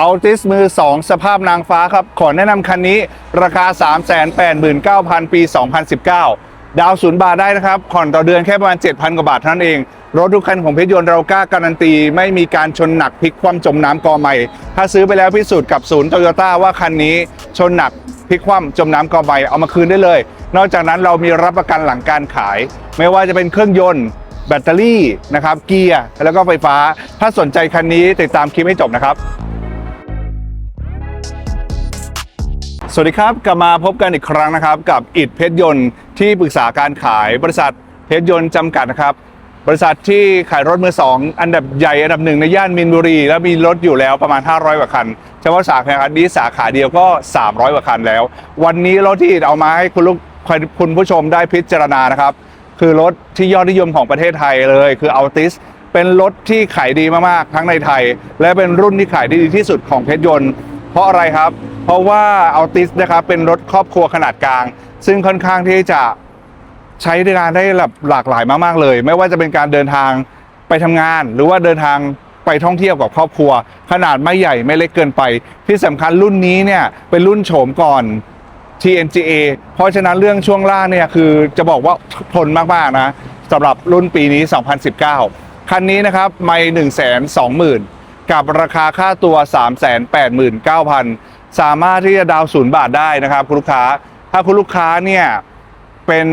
อัลติสมือ 2 สภาพนางฟ้าครับ ขอแนะนำคันนี้ราคา 389,000 ปี 2019 ดาวศูนย์บาทได้นะครับผ่อนต่อเดือนแค่ประมาณ 7,000 กว่าบาทเท่านั้นเอง รถทุกคันของเพชรยนต์เรากล้าการันตี ไม่มีการชนหนักพลิกคว่ำจมน้ำกอใหม่ ถ้าซื้อไปแล้วพิสูจน์กับศูนย์โตโยต้าว่าคันนี้ชนหนักพลิกคว่ำจมน้ำกอใหม่เอามาคืนได้เลย นอกจากนั้นเรามีรับประกันหลังการขาย ไม่ว่าจะเป็นเครื่องยนต์แบตเตอรี่นะครับเกียร์แล้วก็ไฟฟ้า ถ้าสนใจคันนี้ติดตามคลิปให้จบนะครับ สวัสดีครับ กลับมาพบกันอีกครั้งนะครับ กับอิดเพชรยนต์ที่ปรึกษาการขายบริษัทเพชรยนต์จำกัดนะครับ บริษัทที่ขายรถมือสองอันดับใหญ่อันดับหนึ่งในย่านมินบุรี แล้วมีรถอยู่แล้วประมาณ 500 กว่าคันเฉพาะสาขานี้สาขาเดียวก็ 300 กว่าคันแล้ว วันนี้รถที่เอามาให้คุณลูกคุณผู้ชมได้พิจารณานะครับ คือรถที่ยอดนิยมของประเทศไทยเลย คือ Altis เป็นรถที่ขายดีมากๆทั้งในไทย และเป็นรุ่นที่ขายดีที่สุดของเพชรยนต์ เพราะอะไรครับ เพราะว่า Altis นะครับเป็นรถครอบครัวขนาดกลาง ซึ่งค่อนข้างที่จะใช้ในการได้หลากหลายมากๆเลย ไม่ว่าจะเป็นการเดินทางไปทำงาน หรือว่าเดินทางไปท่องเที่ยวกับครอบครัว ขนาดไม่ใหญ่ไม่เล็กเกินไป ที่สำคัญรุ่นนี้เนี่ยเป็นรุ่นโฉมก่อน TNGA เพราะฉะนั้นเรื่องช่วงล่างเนี่ยคือจะบอกว่าทนมากๆนะสำหรับรุ่นปีนี้ 2019 คันนี้นะครับไม่1 2 0 0 0 0 กับราคาค่าตัว 389,000 สามารถที่จะดาวน์ศูนย์บาทได้นะครับคุณลูกค้า ถ้าคุณลูกค้าเนี่ยเป็น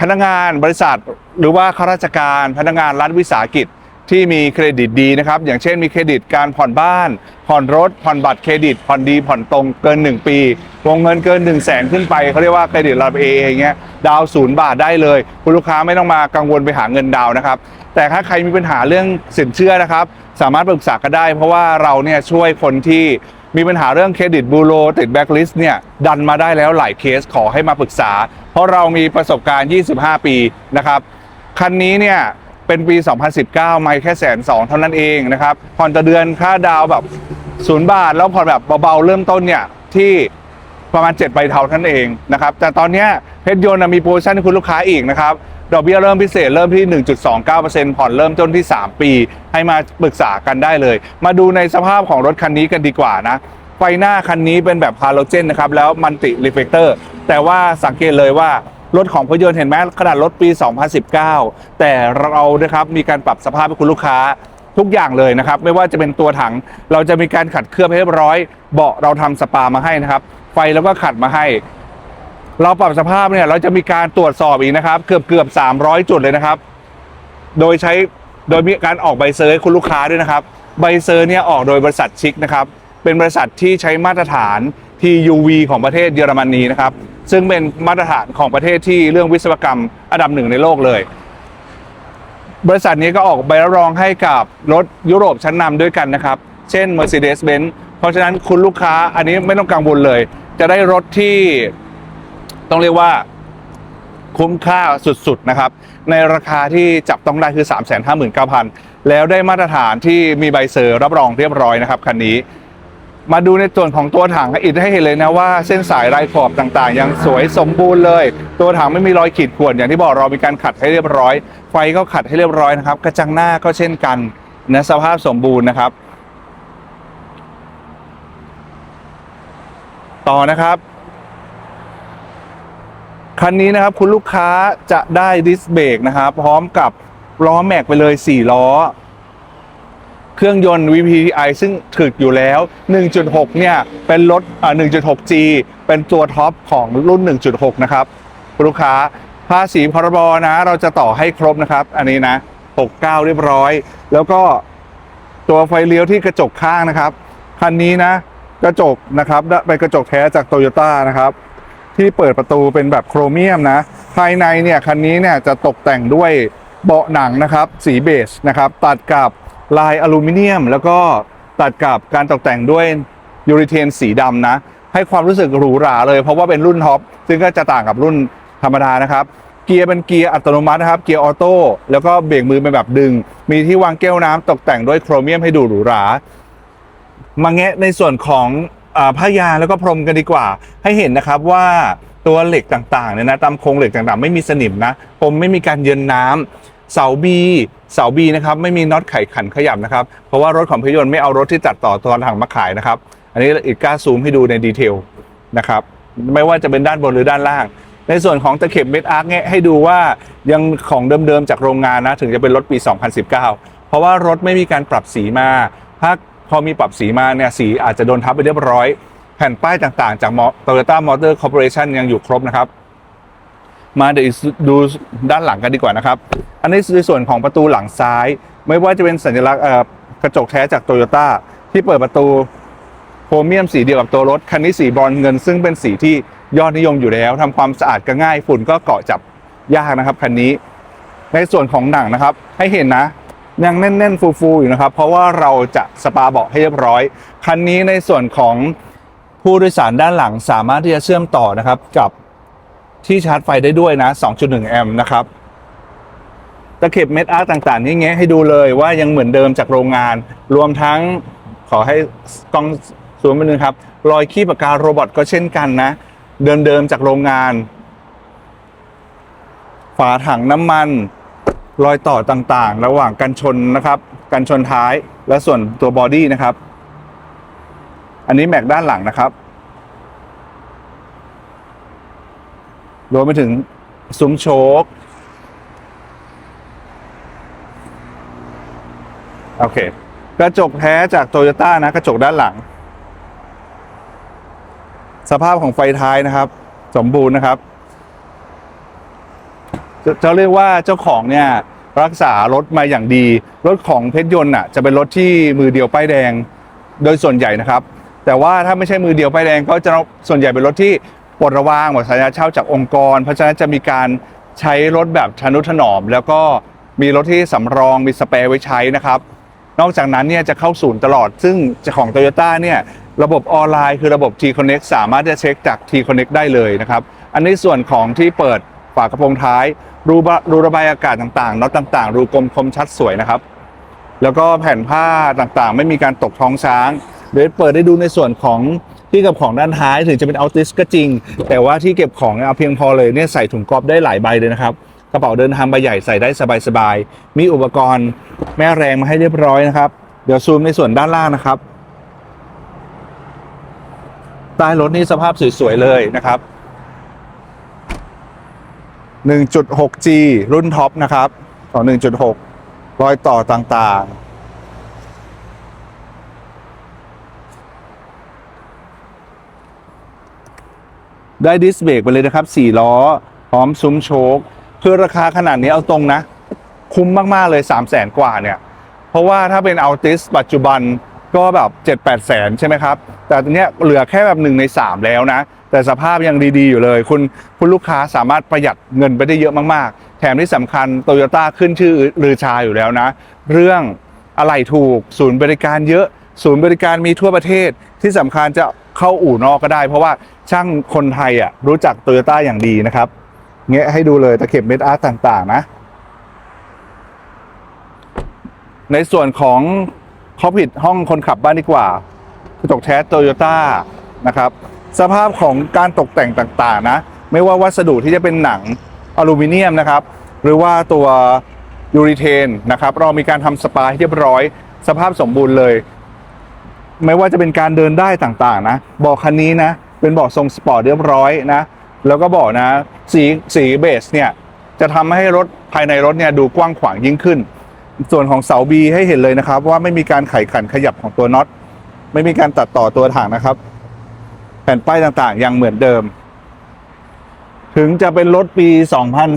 พนักงานบริษัทหรือว่าข้าราชการพนักงานรัฐวิสาหกิจ ที่มีเครดิตดีนะครับ อย่างเช่นมีเครดิตการผ่อนบ้าน ผ่อนรถ ผ่อนบัตรเครดิต ผ่อนดี ผ่อนตรงเกิน 1 ปี วงเงินเกิน1 0 0 0 0แสนขึ้นไปเขาเรียกว่าเครดิตระดับเออย่างเงี้ย ดาวศูนย์บาทได้เลย คุณลูกค้าไม่ต้องมากังวลไปหาเงินดาวนะครับ แต่ถ้าใครมีปัญหาเรื่องสินเชื่อนะครับ สามารถปรึกษากันได้ เพราะว่าเราเนี่ยช่วยคนที่มีปัญหาเรื่องเครดิตบูโรติดแบ็คลิสต์เนี่ยดันมาได้แล้วหลายเคสขอให้มาปรึกษา เพราะเรามีประสบการณ์ 25 ปีนะครับคันนี้เนี่ย เป็นปี 2019 ไม่แค่แสนสองเท่านั้นเองนะครับ ผ่อนต่อเดือนค่าดาวแบบศูนย์บาท แล้วผ่อนแบบเบาๆ เริ่มต้นเนี่ยที่ประมาณ 7 ใบเท่านั้นเองนะครับ แต่ตอนเนี้ยเพชรยนต์มีโปรโมชั่นให้คุณลูกค้าอีกนะครับ ดอกเบี้ยเริ่มพิเศษเริ่มที่ 1.29%ผ่อนเริ่มต้นที่ 3 ปี ให้มาปรึกษากันได้เลย มาดูในสภาพของรถคันนี้กันดีกว่านะ ไฟหน้าคันนี้เป็นแบบฮาโลเจนนะครับ แล้วมันติรีเฟกเตอร์ แต่ว่าสังเกตเลยว่า รถของพยนต์เห็นไหมขนาดรถปี 2019 แต่เรานะครับมีการปรับสภาพให้คุณลูกค้าทุกอย่างเลยนะครับ ไม่ว่าจะเป็นตัวถัง เราจะมีการขัดเคลือบให้เรียบร้อย เบาะเราทำสปามาให้นะครับ ไฟเราก็ขัดมาให้ เราปรับสภาพเนี่ยเราจะมีการตรวจสอบอีกนะครับเกือบเกือบ300 จุดเลยนะครับ โดยใช้โดยมีการออกใบเซอร์ให้คุณลูกค้าด้วยนะครับ ใบเซอร์เนี่ยออกโดยบริษัทชิกนะครับ เป็นบริษัทที่ใช้มาตรฐาน TUV ของประเทศเยอรมนีนะครับ ซึ่งเป็นมาตรฐานของประเทศที่เรื่องวิศวกรรมอันดับหนึ่งในโลกเลย บริษัทนี้ก็ออกใบรับรองให้กับรถยุโรปชั้นนำด้วยกันนะครับ เช่น Mercedes-Benz เพราะฉะนั้นคุณลูกค้าอันนี้ไม่ต้องกังวลเลย จะได้รถที่ต้องเรียกว่าคุ้มค่าสุดๆนะครับ ในราคาที่จับต้องได้คือ 359,000 แล้วได้มาตรฐานที่มีใบเซอร์รับรองเรียบร้อยนะครับคันนี้ มาดูในส่วนของตัวถังอิดให้เห็นเลยนะว่าเส้นสายลายขอบต่างๆ ยังสวยสมบูรณ์เลย ตัวถังไม่มีรอยขีดข่วนอย่างที่บอกเรามีการขัดให้เรียบร้อย ไฟก็ขัดให้เรียบร้อยนะครับ กระจังหน้าก็เช่นกันนะสภาพสมบูรณ์นะครับ ต่อนะครับคันนี้นะครับคุณลูกค้าจะได้ดิสเบรกนะครับ พร้อมกับล้อแม็กไปเลย 4 ล้อ เครื่องยนต์ VPTi ซึ่งถึกอยู่แล้ว 1.6 เนี่ย เป็นรถอ่า 1.6G เป็นตัวท็อปของรุ่น 1.6 นะครับ ลูกค้าภาษีพรบนะ เราจะต่อให้ครบนะครับ อันนี้นะ 69 เรียบร้อย แล้วก็ตัวไฟเลี้ยวที่กระจกข้างนะครับ คันนี้นะ กระจกนะครับเป็นกระจกแท้จากโตโยต้านะครับ ที่เปิดประตูเป็นแบบโครเมียมนะ ภายในเนี่ยคันนี้เนี่ยจะตกแต่งด้วยเบาะหนังนะครับ สีเบจนะครับ ตัดกับ ลายอลูมิเนียม แล้วก็ตัดกับการตกแต่งด้วยยูริเทนสีดำนะ ให้ความรู้สึกหรูหราเลย เพราะว่าเป็นรุ่นท็อปซึ่งก็จะต่างกับรุ่นธรรมดานะครับ เกียร์เป็นเกียร์อัตโนมัตินะครับ เกียร์ออโต้แล้วก็เบรกมือเป็นแบบดึง มีที่วางแก้วน้ำตกแต่งด้วยโครเมียมให้ดูหรูหรามาแงะในส่วนของอผ้ายางแล้วก็พรมกันดีกว่า ให้เห็นนะครับว่าตัวเหล็กต่างๆเนี่ยนะตามโครงเหล็กต่างๆ ไม่มีสนิมนะผมไม่มีการเยินน้ำเสา B เสา B นะครับไม่มีน็อตไขขันขยับนะครับ เพราะว่ารถของพยนต์ไม่เอารถที่ตัดต่อตัวถังมาขายนะครับ อันนี้อีกกล้าซูมให้ดูในดีเทลนะครับไม่ว่าจะเป็นด้านบนหรือด้านล่าง ในส่วนของตะเข็บเม็ดอาร์คเนี่ยให้ดูว่ายังของเดิมๆจากโรงงานนะถึงจะเป็นรถปี 2019 เพราะว่ารถไม่มีการปรับสีมา ถ้าพอมีปรับสีมาเนี่ยสีอาจจะโดนทับไปเรียบร้อย แผ่นป้ายต่างๆ จาก Toyota Motor Corporation ยังอยู่ครบนะครับ มาเดี๋ยวดูด้านหลังกันดีกว่านะครับ อันนี้ในส่วนของประตูหลังซ้าย ไม่ว่าจะเป็นสัญลักษณ์กระจกแท้จากโตโยต้าที่เปิดประตูโครเมียมสีเดียวกับตัวรถ คันนี้สีบรอนเงิน ซึ่งเป็นสีที่ยอดนิยมอยู่แล้วทำความสะอาดก็ง่ายฝุ่นก็เกาะจับยากนะครับคันนี้ ในส่วนของหนังนะครับ ให้เห็นนะ ยังแน่นๆ ฟูๆอยู่นะครับ เพราะว่าเราจะสปาเบาะให้เรียบร้อย คันนี้ในส่วนของผู้โดยสารด้านหลังสามารถที่จะเชื่อมต่อนะครับกับ ที่ชาร์จไฟได้ด้วยนะ 2.1 แอมป์นะครับ ตะเข็บเม็ดอาร์ตต่างๆ นี่แงะให้ดูเลยว่ายังเหมือนเดิมจากโรงงาน รวมทั้งขอให้กล้องซูมไปนึงครับ รอยขี้ปากกาโรบอทก็เช่นกันนะ เดิมๆจากโรงงาน ฝาถังน้ำมัน รอยต่อต่างๆ ระหว่างกันชนนะครับ กันชนท้ายและส่วนตัวบอดี้นะครับ อันนี้แม็กด้านหลังนะครับ รวมไปถึงซุ้มโชคโอเค กระจกแท้จากโตโยต้านะ กระจกด้านหลัง สภาพของไฟท้ายนะครับ สมบูรณ์นะครับจะเรียกว่าเจ้าของเนี่ยรักษารถมาอย่างดี รถของเพชรยนต์อะจะเป็นรถที่มือเดียวป้ายแดงโดยส่วนใหญ่นะครับ แต่ว่าถ้าไม่ใช่มือเดียวป้ายแดงก็จะส่วนใหญ่เป็นรถที่ ปลดระวางหมดสัญญาเช่าจากองค์กร เพราะฉะนั้นจะมีการใช้รถแบบทนุถนอม แล้วก็มีรถที่สำรองมีสเปร์ไว้ใช้นะครับ นอกจากนั้นเนี่ยจะเข้าศูนย์ตลอด ซึ่งของ Toyota เนี่ยระบบออนไลน์คือระบบ T-Connect สามารถจะเช็คจาก T-Connect ได้เลยนะครับ อันนี้ส่วนของที่เปิดฝากระโปรงท้าย รูรูระบายอากาศต่างๆน็อตต่างๆ รูกลมคมชัดสวยนะครับ แล้วก็แผ่นผ้าต่างๆ ไม่มีการตกท้องช้าง เดี๋ยวเปิดได้ดูในส่วนของ ที่เก็บของด้านท้ายถึงจะเป็นอัลติสก็จริง แต่ว่าที่เก็บของเอาเพียงพอเลยเนี่ยใส่ถุงกรอบได้หลายใบเลยนะครับกระเป๋าเดินทางใบใหญ่ใส่ได้สบายๆมีอุปกรณ์แม่แรงมาให้เรียบร้อยนะครับเดี๋ยวซูมในส่วนด้านล่างนะครับใต้รถนี่สภาพสวยๆเลยนะครับ 1.6G รุ่นท็อปนะครับของ1.6 รอยต่อต่างๆ ได้ดิสเบรกไปเลยนะครับ4ล้อพร้อมซุ้มโชคคือราคาขนาดนี้เอาตรงนะ คุ้มมาก ๆ เลย 3 0 0แสนกว่าเนี่ย เพราะว่าถ้าเป็นอัลติสปัจจุบันก็แบบ7 8แสนใช่ไหมครับ แต่ตัวเนี้ยเหลือแค่แบบหนึ่งใน 3 แล้วนะ แต่สภาพยังดี ๆ อยู่เลย คุณคุณลูกค้าสามารถประหยัดเงินไปได้เยอะมากๆ แถมที่สำคัญโตโยต้าขึ้นชื่อลือชาอยู่แล้วนะ เรื่องอะไรถูก ศูนย์บริการเยอะ ศูนย์บริการมีทั่วประเทศที่สำคัญจะ เข้าอู่นอกก็ได้ เพราะว่าช่างคนไทยอะรู้จักโตโยต้าอย่างดีนะครับเงี้ยให้ดูเลยตะเข็บเม็ดอาร์ตต่าง ๆ นะ ในส่วนของคอผิดห้องคนขับบ้านดีกว่ากระจกแท้โตโยต้านะครับ สภาพของการตกแต่งต่างๆ นะ ไม่ว่าวัสดุที่จะเป็นหนังอลูมิเนียมนะครับ หรือว่าตัวยูริเทนนะครับ เรามีการทำสปาให้เรียบร้อย สภาพสมบูรณ์เลย ไม่ว่าจะเป็นการเดินได้ต่างๆนะเบอกคันนี้นะเป็นเบาะทรงสปอร์ตเรียบร้อยนะแล้วก็เบอกนะ สีสีเบสเนี่ยจะทำให้รถภายในรถเนี่ยดูกว้างขวางยิ่งขึ้น ส่วนของเสาบีให้เห็นเลยนะครับ ว่าไม่มีการไขขันขยับของตัวน็อตไม่มีการตัดต่อตัวถังนะครับ แผ่นป้ายต่างๆ ยังเหมือนเดิม ถึงจะเป็นรถปี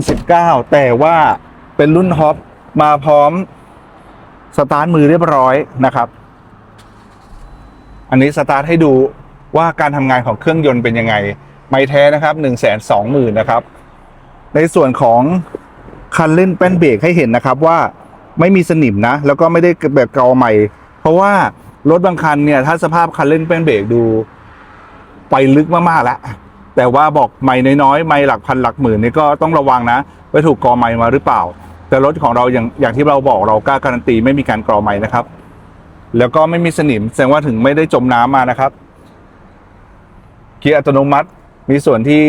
2019 แต่ว่าเป็นรุ่นฮอปมาพร้อมสตาร์ทมือเรียบร้อยนะครับ อันนี้สตาร์ทให้ดูว่าการทำงานของเครื่องยนต์เป็นยังไง ไม่แท้นะครับ 1 2 0 0 0 0นะครับ ในส่วนของคันเล่นแป้นเบรกให้เห็นนะครับว่าไม่มีสนิมนะ แล้วก็ไม่ได้แบบเกาใหม่ เพราะว่ารถบางคันเนี่ยถ้าสภาพคันเล่นแป้นเบรกดูไปลึกมากๆแล้วแต่ว่าบอกไม่น้อยๆไม่หลักพันหลักหมื่นนี่ก็ต้องระวังนะว่าถูกกอไม้มาหรือเปล่า แต่รถของเราอย่างอย่างที่เราบอกเรากล้าการันตีไม่มีการกรอไม้นะครับ แล้วก็ไม่มีสนิม แสดงว่าถึงไม่ได้จมน้ำมานะครับ เกียร์อัตโนมัติมีส่วนที่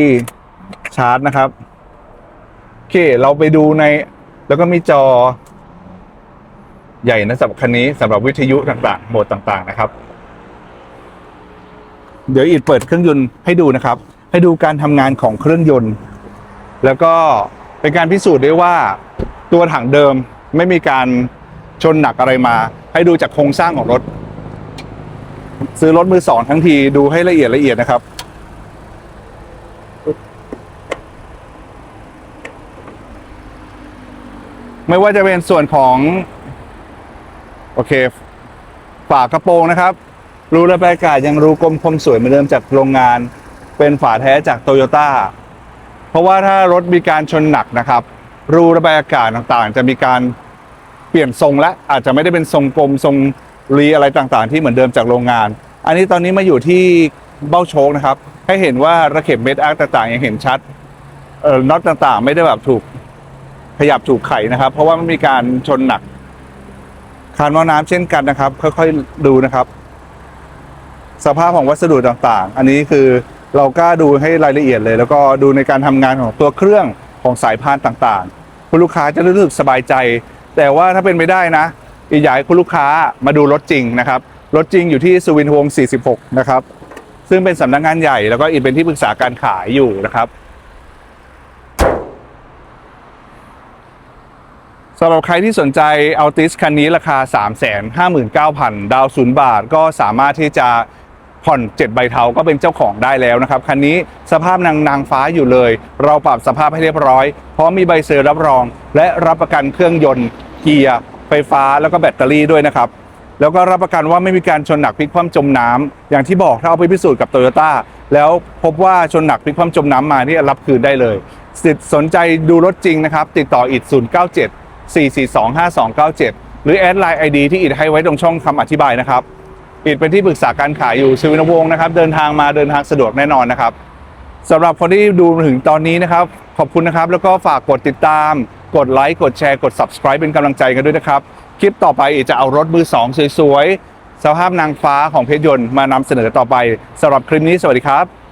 ชาร์จนะครับ โอเค เราไปดูใน แล้วก็มีจอ ใหญ่นะสำหรับคันนี้สำหรับวิทยุต่างๆโหมดต่างๆนะครับ เดี๋ยวอีดเปิดเครื่องยนต์ให้ดูนะครับ ให้ดูการทำงานของเครื่องยนต์ แล้วก็เป็นการพิสูจน์ได้ว่าตัวถังเดิมไม่มีการ ชนหนักอะไรมา ให้ดูจากโครงสร้างของรถ ซื้อรถมือสองทั้งทีดูให้ละเอียดละเอียดนะครับ ไม่ว่าจะเป็นส่วนของ โอเค ฝากระโปรงนะครับ รูระบายอากาศยังรูกลมคมสวยเหมือนเดิมจากโรงงาน เป็นฝาแท้จากโตโยต้าเพราะว่าถ้ารถมีการชนหนักนะครับ รูระบายอากาศต่างๆ จะมีการ เปลี่ยนทรงและอาจจะไม่ได้เป็นทรงกลมทรงรีอะไรต่างๆ ที่เหมือนเดิมจากโรงงาน อันนี้ตอนนี้มาอยู่ที่เบ้าโชคนะครับ ให้เห็นว่าระเข็บเม็ดอาร์ต่างๆยังเห็นชัดเอ่อน็อตต่างๆ ไม่ได้แบบถูกขยับถูกไขนะครับ เพราะว่ามันมีการชนหนัก คานหม้อน้ำเช่นกันนะครับ ค่อยๆดูนะครับ สภาพของวัสดุต่างๆ อันนี้คือเรากล้าดูให้รายละเอียดเลย แล้วก็ดูในการทำงานของตัวเครื่องของสายพานต่างๆ คุณลูกค้าจะรู้สึกสบายใจ แต่ว่าถ้าเป็นไม่ได้นะอีกอยากให้คุณลูกค้ามาดูรถจริงนะครับ รถจริงอยู่ที่สุวินทวงศ์46 นะครับ ซึ่งเป็นสำนักงานใหญ่แล้วก็อีกเป็นที่ปรึกษาการขายอยู่นะครับสำหรับใครที่สนใจเอาติสคันนี้ราคา 359,000 ดาวศูนย์บาทก็สามารถที่จะผ่อน 7 ใบเทาก็เป็นเจ้าของได้แล้วนะครับ คันนี้สภาพนางนางฟ้าอยู่เลย เราปรับสภาพให้เรียบร้อยพร้อมมีใบเซอร์รับรอง และรับประกันเครื่องยนต์ เกียร์ไฟฟ้าแล้วก็แบตเตอรี่ด้วยนะครับ แล้วก็รับประกันว่าไม่มีการชนหนักพลิกคว่ำจมน้ำอย่างที่บอกถ้าเอาไปพิสูจน์กับโตโยต้าแล้วพบว่าชนหนักพลิกคว่ำจมน้ำมาที่รับคืนได้เลยสิทธิ์สนใจดูรถจริงนะครับ ติดต่ออิด097 4425297 หรือแอดไลน์ ID ที่อิดให้ไว้ตรงช่องคำอธิบายนะครับอิดเป็นที่ปรึกษาการขายอยู่ชวินวงศ์นะครับ เดินทางมาเดินทางสะดวกแน่นอนนะครับสำหรับคนที่ดูถึงตอนนี้นะครับ ขอบคุณนะครับ แล้วก็ฝากกดติดตาม กดไลค์กดแชร์กด subscribe เป็นกำลังใจกันด้วยนะครับ คลิปต่อไปจะเอารถมือสองสวยๆสภาพนางฟ้าของเพชรยนต์มานำเสนอต่อไปสำหรับคลิปนี้สวัสดีครับ